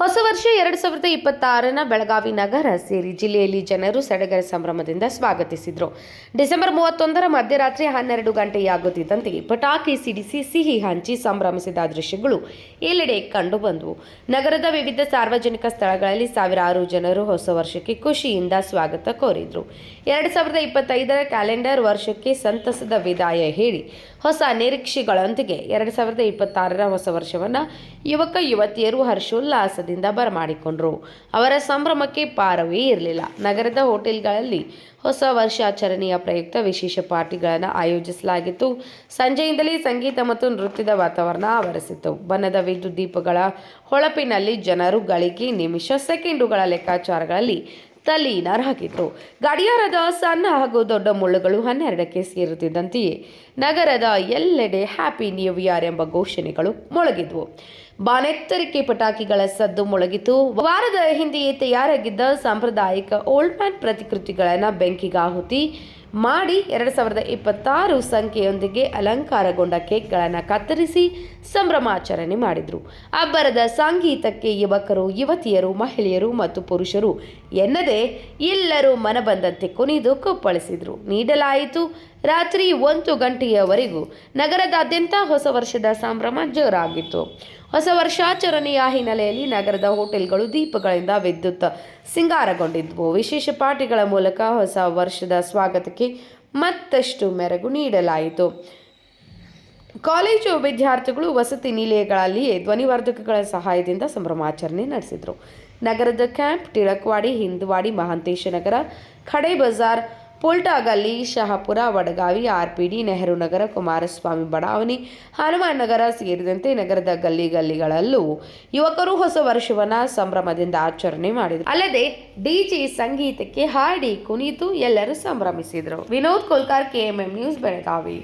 ಹೊಸ ವರ್ಷ ಎರಡು ಸಾವಿರದ ಇಪ್ಪತ್ತಾರನ ಬೆಳಗಾವಿ ನಗರ ಸೇರಿ ಜಿಲ್ಲೆಯಲ್ಲಿ ಜನರು ಸಡಗರ ಸಂಭ್ರಮದಿಂದ ಸ್ವಾಗತಿಸಿದರು. ಡಿಸೆಂಬರ್ ಮೂವತ್ತೊಂದರ ಮಧ್ಯರಾತ್ರಿ ಹನ್ನೆರಡು ಗಂಟೆಯಾಗುತ್ತಿದ್ದಂತೆ ಪಟಾಕಿ ಸಿಡಿಸಿ ಸಿಹಿ ಹಂಚಿ ಸಂಭ್ರಮಿಸಿದ ದೃಶ್ಯಗಳು ಎಲ್ಲೆಡೆ ಕಂಡುಬಂದವು. ನಗರದ ವಿವಿಧ ಸಾರ್ವಜನಿಕ ಸ್ಥಳಗಳಲ್ಲಿ ಸಾವಿರಾರು ಜನರು ಹೊಸ ವರ್ಷಕ್ಕೆ ಖುಷಿಯಿಂದ ಸ್ವಾಗತ ಕೋರಿದರು. ಎರಡು ಸಾವಿರದ ಇಪ್ಪತ್ತೈದರ ಕ್ಯಾಲೆಂಡರ್ ವರ್ಷಕ್ಕೆ ಸಂತಸದ ವಿದಾಯ ಹೇಳಿ ಹೊಸ ನಿರೀಕ್ಷೆಗಳೊಂದಿಗೆ ಎರಡು ಸಾವಿರದ ಇಪ್ಪತ್ತಾರರ ಹೊಸ ವರ್ಷವನ್ನು ಯುವಕ ಯುವತಿಯರು ಹರ್ಷೋಲ್ಲಾಸದಿಂದ ಬರಮಾಡಿಕೊಂಡರು. ಅವರ ಸಂಭ್ರಮಕ್ಕೆ ಪಾರವೇ ಇರಲಿಲ್ಲ. ನಗರದ ಹೋಟೆಲ್ಗಳಲ್ಲಿ ಹೊಸ ವರ್ಷಾಚರಣೆಯ ಪ್ರಯುಕ್ತ ವಿಶೇಷ ಪಾರ್ಟಿಗಳನ್ನು ಆಯೋಜಿಸಲಾಗಿತ್ತು. ಸಂಜೆಯಿಂದಲೇ ಸಂಗೀತ ಮತ್ತು ನೃತ್ಯದ ವಾತಾವರಣ ಆವರಿಸಿತ್ತು. ಬಣ್ಣದ ವಿದ್ಯುತ್ ದೀಪಗಳ ಹೊಳಪಿನಲ್ಲಿ ಜನರು ಗಳಿಕೆ ನಿಮಿಷ ಸೆಕೆಂಡುಗಳ ಲೆಕ್ಕಾಚಾರಗಳಲ್ಲಿ ತಲ್ಲೀನರಾಗಿದ್ರು ಗಡಿಯಾರದ ಸಣ್ಣ ಹಾಗೂ ದೊಡ್ಡ ಮುಳ್ಳುಗಳು ಹನ್ನೆರಡಕ್ಕೆ ಸೇರುತ್ತಿದ್ದಂತೆಯೇ ನಗರದ ಎಲ್ಲೆಡೆ ಹ್ಯಾಪಿ ನ್ಯೂ ಇಯರ್ ಎಂಬ ಘೋಷಣೆಗಳು ಮೊಳಗಿದ್ವು. ಬಾನೆತ್ತರಿಕೆ ಪಟಾಕಿಗಳ ಸದ್ದು ಮೊಳಗಿತು. ವಾರದ ಹಿಂದೆಯೇ ತಯಾರಾಗಿದ್ದ ಸಾಂಪ್ರದಾಯಿಕ ಓಲ್ಡ್ ಮ್ಯಾನ್ ಪ್ರತಿಕೃತಿಗಳನ್ನು ಬೆಂಕಿಗಾಹುತಿ ಮಾಡಿ ಎರಡು ಸಾವಿರದ ಇಪ್ಪತ್ತಾರು ಸಂಖ್ಯೆಯೊಂದಿಗೆ ಅಲಂಕಾರಗೊಂಡ ಕೇಕ್ಗಳನ್ನು ಕತ್ತರಿಸಿ ಸಂಭ್ರಮಾಚರಣೆ ಮಾಡಿದರು. ಅಬ್ಬರದ ಸಂಗೀತಕ್ಕೆ ಯುವಕರು, ಯುವತಿಯರು, ಮಹಿಳೆಯರು ಮತ್ತು ಪುರುಷರು ಎನ್ನದೇ ಎಲ್ಲರೂ ಮನಬಂದಂತೆ ಕುಣಿದು ಕುಪ್ಪಳಿಸಿದರು. ನೀಡಲಾಯಿತು ರಾತ್ರಿ ಒಂದು ಗಂಟೆಯವರೆಗೂ ನಗರದಾದ್ಯಂತ ಹೊಸ ವರ್ಷದ ಸಂಭ್ರಮ ಜೋರಾಗಿತ್ತು. ಹೊಸ ವರ್ಷಾಚರಣೆಯ ಹಿನ್ನೆಲೆಯಲ್ಲಿ ನಗರದ ಹೋಟೆಲ್ಗಳು ದೀಪಗಳಿಂದ ವಿದ್ಯುತ್ ಸಿಂಗಾರಗೊಂಡಿದ್ವು. ವಿಶೇಷ ಪಾರ್ಟಿಗಳ ಮೂಲಕ ಹೊಸ ವರ್ಷದ ಸ್ವಾಗತಕ್ಕೆ ಮತ್ತಷ್ಟು ಮೆರಗು ನೀಡಲಾಯಿತು. ಕಾಲೇಜು ವಿದ್ಯಾರ್ಥಿಗಳು ವಸತಿ ನಿಲಯಗಳಲ್ಲಿಯೇ ಧ್ವನಿವರ್ಧಕಗಳ ಸಹಾಯದಿಂದ ಸಂಭ್ರಮಾಚರಣೆ ನಡೆಸಿದರು. ನಗರದ ಕ್ಯಾಂಪ್ ಟಿಳಕ್ವಾಡಿ ಹಿಂದ್ವಾಡಿ, ಮಹಾಂತೇಶ ನಗರ, ಖಡೆ ಬಜಾರ್ ಪುಲ್ಟಾಗಲ್ಲಿ ಶಹಾಪುರ, ವಡಗಾವಿ, ಆರ್ಪಿಡಿ, ನೆಹರು ನಗರ, ಕುಮಾರಸ್ವಾಮಿ, ಬಡಾವಣೆ, ಹನುಮಾನ್ ನಗರ ಸೇರಿದಂತೆ ನಗರದ ಗಲ್ಲಿ ಗಲ್ಲಿಗಳಲ್ಲೂ ಯುವಕರು ಹೊಸ ವರ್ಷವನ್ನು ಸಂಭ್ರಮದಿಂದ ಆಚರಣೆ ಮಾಡಿದರು. ಅಲ್ಲದೆ ಡಿಜೆ ಸಂಗೀತಕ್ಕೆ ಹಾಡಿ ಕುಣಿತು ಎಲ್ಲರೂ ಸಂಭ್ರಮಿಸಿದರು. Vinod Kolkar, KMM news, Belagavi.